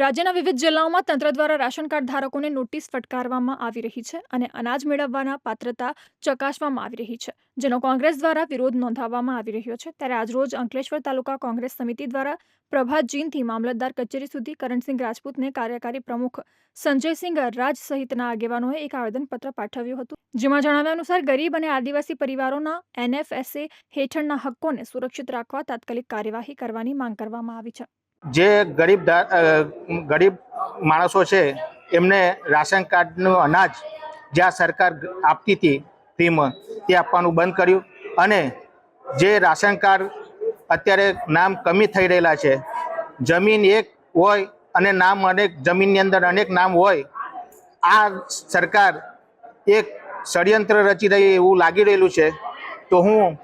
રાજ્યના વિવિધ જિલ્લાઓમાં તંત્ર દ્વારા રાશન કાર્ડ ધારકોને નોટિસ ફટકારવામાં આવી રહી છે અને અનાજ મેળવવાના પાત્રતા ચકાસવામાં આવી રહી છે, જેનો કોંગ્રેસ દ્વારા વિરોધ નોંધાવવામાં આવી રહ્યો છે. ત્યારે આજરોજ અંકલેશ્વર તાલુકા કોંગ્રેસ સમિતિ દ્વારા પ્રભાત જીનથી મામલતદાર કચેરી સુધી કરણસિંહ રાજપૂતને કાર્યકારી પ્રમુખ સંજયસિંહ રાજ સહિતના આગેવાનોએ એક આવેદનપત્ર પાઠવ્યું હતું, જેમાં જણાવ્યા અનુસાર ગરીબ અને આદિવાસી પરિવારોના એનએફએસએ હેઠળના હક્કોને સુરક્ષિત રાખવા તાત્કાલિક કાર્યવાહી કરવાની માંગ કરવામાં આવી છે. જે ગરીબ ગરીબ માણસો છે, એમને રાશન કાર્ડનું અનાજ જ્યાં સરકાર આપતી હતી ફ્રીમાં, તે આપવાનું બંધ કર્યું. અને જે રાશન કાર્ડ અત્યારે નામ કમી થઈ રહેલા છે, જમીન એક હોય અને નામ અનેક, જમીનની અંદર અનેક નામ હોય, આ સરકાર એક ષડયંત્ર રચી રહી એવું લાગી રહેલું છે. તો હું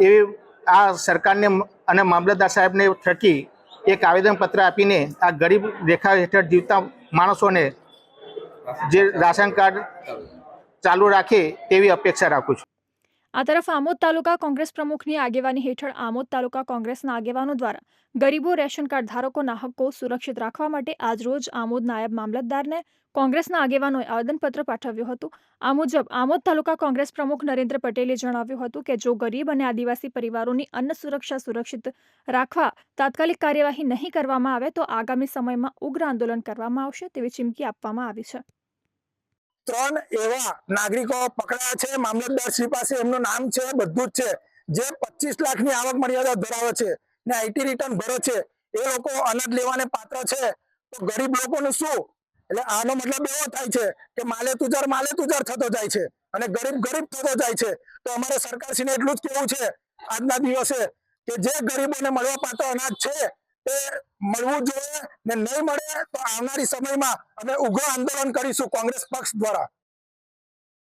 એવી આ સરકારને અને મામલતદાર સાહેબને થકી એક આવેદનપત્ર આપીને આ ગરીબ રેખા હેઠળ જીવતા માણસોને જે રાશન કાર્ડ ચાલુ રાખે તેવી અપેક્ષા રાખું છું. આ તરફ આમોદ તાલુકા કોંગ્રેસ પ્રમુખની આગેવાની હેઠળ આમોદ તાલુકા કોંગ્રેસના આગેવાનો દ્વારા ગરીબો રેશન કાર્ડ ધારકોના હક્કો સુરક્ષિત રાખવા માટે આજરોજ આમોદ નાયબ મામલતદારને કોંગ્રેસના આગેવાનોએ આવેદનપત્ર પાઠવ્યું હતું. આ મુજબ આમોદ તાલુકા કોંગ્રેસ પ્રમુખ નરેન્દ્ર પટેલે જણાવ્યું હતું કે જો ગરીબ અને આદિવાસી પરિવારોની અન્ન સુરક્ષા સુરક્ષિત રાખવા તાત્કાલિક કાર્યવાહી નહીં કરવામાં આવે તો આગામી સમયમાં ઉગ્ર આંદોલન કરવામાં આવશે તેવી ચીમકી આપવામાં આવી છે. ત્રણ એવા નાગરિકો પકડાયા છે. મામલતદાર શ્રી પાસે એમનું નામ છે, બધું જ છે. જે પચીસ લાખની આવક મર્યાદા ધરાવે છે ને આઈટી રિટર્ન ભરે છે. એ લોકો અનાજ લેવાને પાત્ર છે. તો ગરીબ લોકોનું શું? એટલે આનો મતલબ એવો થાય છે કે માલે તુજાર માલે તુજાર થતો જાય છે અને ગરીબ ગરીબ થતો જાય છે. તો અમારે સરકારશ્રીને એટલું જ કેવું છે આજના દિવસે કે જે ગરીબોને મળવા પાત્ર અનાજ છે એ મળવું જોઈએ ને નહીં મળે તો આવનારી સમયમાં અમે ઉગ્ર આંદોલન કરીશું કોંગ્રેસ પક્ષ દ્વારા.